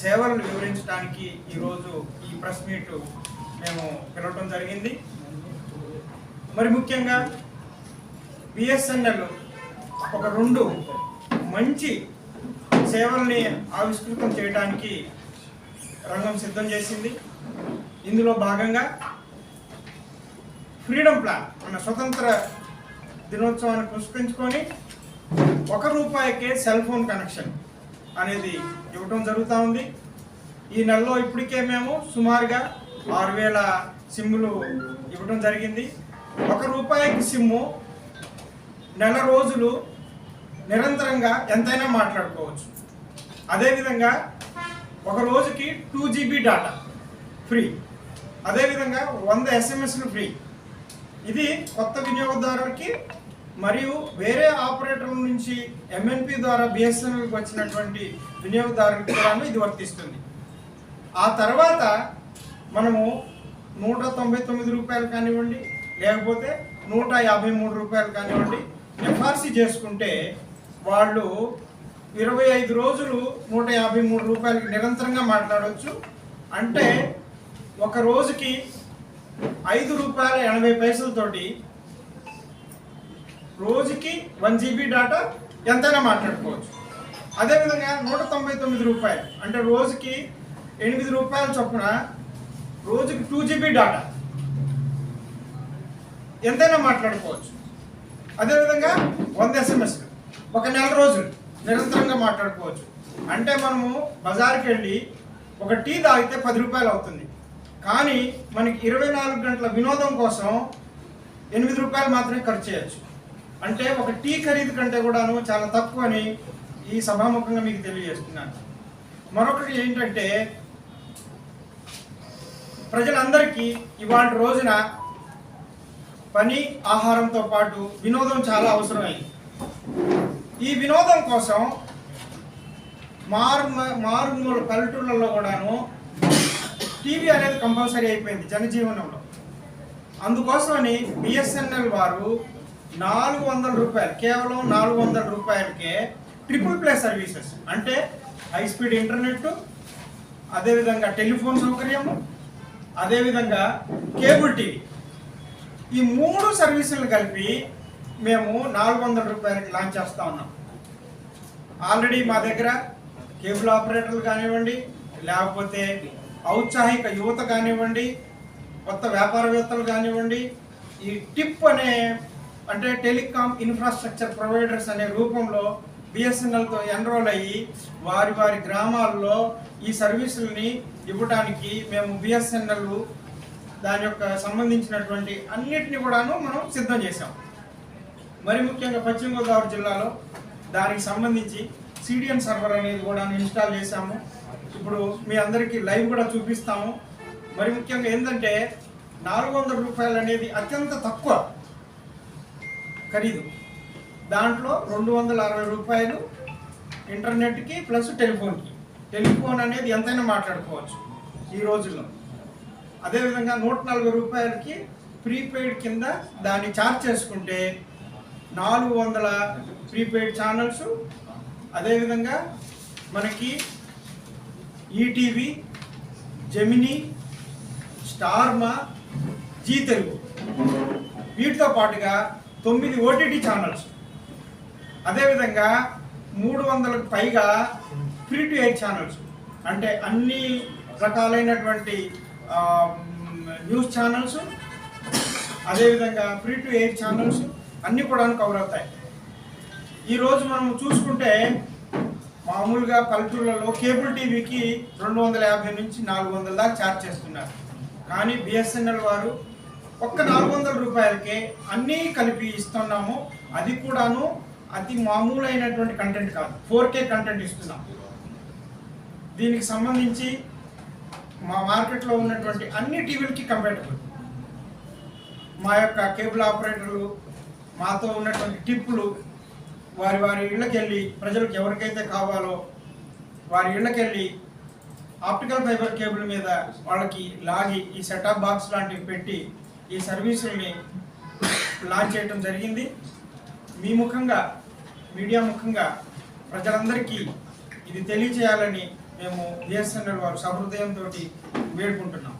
సేవలను వివరించడానికి ఈరోజు ఈ ప్రెస్ మీట్ మేము పిలవటం జరిగింది. మరి ముఖ్యంగా బిఎస్ఎన్ఎల్ ఒక రెండు మంచి సేవల్ని ఆవిష్కృతం చేయడానికి రంగం సిద్ధం చేసింది. ఇందులో భాగంగా ఫ్రీడమ్ ప్లాన్ మన స్వతంత్ర దినోత్సవాన్ని పురస్కరించుకొని ఒక రూపాయికే సెల్ ఫోన్ కనెక్షన్ అనేది ఇవ్వటం జరుగుతూ ఉంది. ఈ నెలలో ఇప్పటికే మేము సుమారుగా ఆరు వేల సిమ్ములు ఇవ్వటం జరిగింది. ఒక రూపాయికి సిమ్ము నెల రోజులు నిరంతరంగా ఎంతైనా మాట్లాడుకోవచ్చు. అదేవిధంగా ఒక రోజుకి టూ జీబీ డాటా ఫ్రీ అదేవిధంగా వంద ఎస్ఎంఎస్లు ఫ్రీ ఇది కొత్త వినియోగదారులకి మరియు వేరే ఆపరేటర్ల నుంచి ఎంఎన్పి ద్వారా బిఎస్ఎన్ఎల్కి వచ్చినటువంటి వినియోగదారులకు కూడా ఇది వర్తిస్తుంది. ఆ తర్వాత మనము నూట తొంభై తొమ్మిది రూపాయలు కానివ్వండి లేకపోతే నూట యాభై మూడు రూపాయలు కానివ్వండి ఎఫ్ఆర్సి చేసుకుంటే వాళ్ళు ఇరవై ఐదు రోజులు నూట యాభై మూడు రూపాయలకి నిరంతరంగా మాట్లాడవచ్చు అంటే ఒక రోజుకి ఐదు రూపాయల ఎనభై పైసలతోటి రోజుకి వన్ జీబీ డాటా ఎంతైనా మాట్లాడుకోవచ్చు. అదేవిధంగా నూట తొంభై తొమ్మిది రూపాయలు అంటే రోజుకి ఎనిమిది రూపాయల చొప్పున రోజుకి టూ జీబీ డాటా ఎంతైనా మాట్లాడుకోవచ్చు. అదేవిధంగా వంద ఎస్ఎంఎస్ ఒక నెల రోజులు నిరంతరంగా మాట్లాడుకోవచ్చు. అంటే మనము బజార్కి వెళ్ళి ఒక టీ తాగితే పది రూపాయలు అవుతుంది. కానీ మనకి ఇరవై నాలుగు గంటల వినోదం కోసం ఎనిమిది రూపాయలు మాత్రమే ఖర్చు చేయొచ్చు. అంటే ఒక టీ ఖరీదు కంటే కూడాను చాలా తక్కువ అని ఈ సభాముఖంగా మీకు తెలియజేస్తున్నాను. మరొకటి ఏంటంటే ప్రజలందరికీ ఇవాళ రోజున పని ఆహారంతో పాటు వినోదం చాలా అవసరమైంది. ఈ వినోదం కోసం మారు మారుమూల పల్లెటూళ్ళలో కూడాను టీవీ అనేది కంపల్సరీ అయిపోయింది జనజీవనంలో. అందుకోసమని బిఎస్ఎన్ఎల్ వారు నాలుగు వందల రూపాయలు కేవలం నాలుగు వందల రూపాయలకే ట్రిపుల్ ప్లే సర్వీసెస్ అంటే హై స్పీడ్ ఇంటర్నెట్ అదేవిధంగా టెలిఫోన్ సౌకర్యము అదేవిధంగా కేబుల్ టీవీ ఈ మూడు సర్వీసులు కలిపి మేము నాలుగు వందల రూపాయలకి లాంచ్ చేస్తూ ఉన్నాం. ఆల్రెడీ మా దగ్గర కేబుల్ ఆపరేటర్లు కానివ్వండి లేకపోతే ఔత్సాహిక యువత కానివ్వండి కొత్త వ్యాపారవేత్తలు కానివ్వండి ఈ టిప్ అనే అంటే టెలికాం ఇన్ఫ్రాస్ట్రక్చర్ ప్రొవైడర్స్ అనే రూపంలో బిఎస్ఎన్ఎల్తో ఎన్రోల్ అయ్యి వారి వారి గ్రామాల్లో ఈ సర్వీసులని ఇవ్వడానికి మేము బిఎస్ఎన్ఎల్ దాని యొక్క సంబంధించినటువంటి అన్నిటిని కూడాను మనం సిద్ధం చేశాం. మరి ముఖ్యంగా పశ్చిమ గోదావరి జిల్లాలో దానికి సంబంధించి సిడిఎన్ సర్వర్ అనేది కూడా ఇన్స్టాల్ చేశాము. ఇప్పుడు మీ అందరికీ లైవ్ కూడా చూపిస్తాము. మరి ముఖ్యంగా ఏంటంటే నాలుగు వందల రూపాయలు అనేది అత్యంత తక్కువ ఖరీదు. దాంట్లో రెండు వందల అరవై రూపాయలు ఇంటర్నెట్కి ప్లస్ టెలిఫోన్కి. టెలిఫోన్ అనేది ఎంతైనా మాట్లాడుకోవచ్చు ఈ రోజుల్లో. అదేవిధంగా నూట నలభై రూపాయలకి ప్రీపెయిడ్ కింద దాన్ని ఛార్జ్ చేసుకుంటే నాలుగు వందల ప్రీపెయిడ్ ఛానల్స్ అదేవిధంగా మనకి ETV Gemini Star Maa Zee Telugu. వీటితో పాటుగా తొమ్మిది ఓటీటీ ఛానల్స్ అదేవిధంగా మూడు వందలకు పైగా ఫ్రీ టు ఎయిర్ ఛానల్స్ అంటే అన్ని రకాలైనటువంటి న్యూస్ ఛానల్స్ అదేవిధంగా ఫ్రీ టు ఎయిర్ ఛానల్స్ అన్నీ కూడా కవర్ అవుతాయి. ఈరోజు మనం చూసుకుంటే మామూలుగా పల్లెటూళ్ళలో కేబుల్ టీవీకి రెండు వందల యాభై నుంచి నాలుగు వందల దాకా ఛార్జ్ చేస్తున్నారు. కానీ బిఎస్ఎన్ఎల్ వారు ఒక్క నాలుగు వందల రూపాయలకే అన్నీ కలిపి ఇస్తున్నాము. అది కూడాను అతి మామూలైనటువంటి కంటెంట్ కాదు. ఫోర్ కే కంటెంట్ ఇస్తున్నాం. దీనికి సంబంధించి మా మార్కెట్లో ఉన్నటువంటి అన్ని టీవీలకి కంపేటబుల్ మా యొక్క కేబుల్ ఆపరేటర్లు మాతో ఉన్నటువంటి టిప్పులు వారి వారి ఇళ్ళకి వెళ్ళి ప్రజలకు ఎవరికైతే కావాలో వారి ఇళ్ళకి వెళ్ళి ఆప్టికల్ ఫైబర్ కేబుల్ మీద వాళ్ళకి లాగి ఈ సెటాప్ బాక్స్ లాంటివి పెట్టి ఈ సర్వీసుల్ని లాంచ్ చేయడం జరిగింది. మీ ముఖంగా మీడియా ముఖంగా ప్రజలందరికీ ఇది తెలియచేయాలని మేము బిఎస్ఎన్ఎల్ వారు సహృదయంతో వేడుకుంటున్నాం.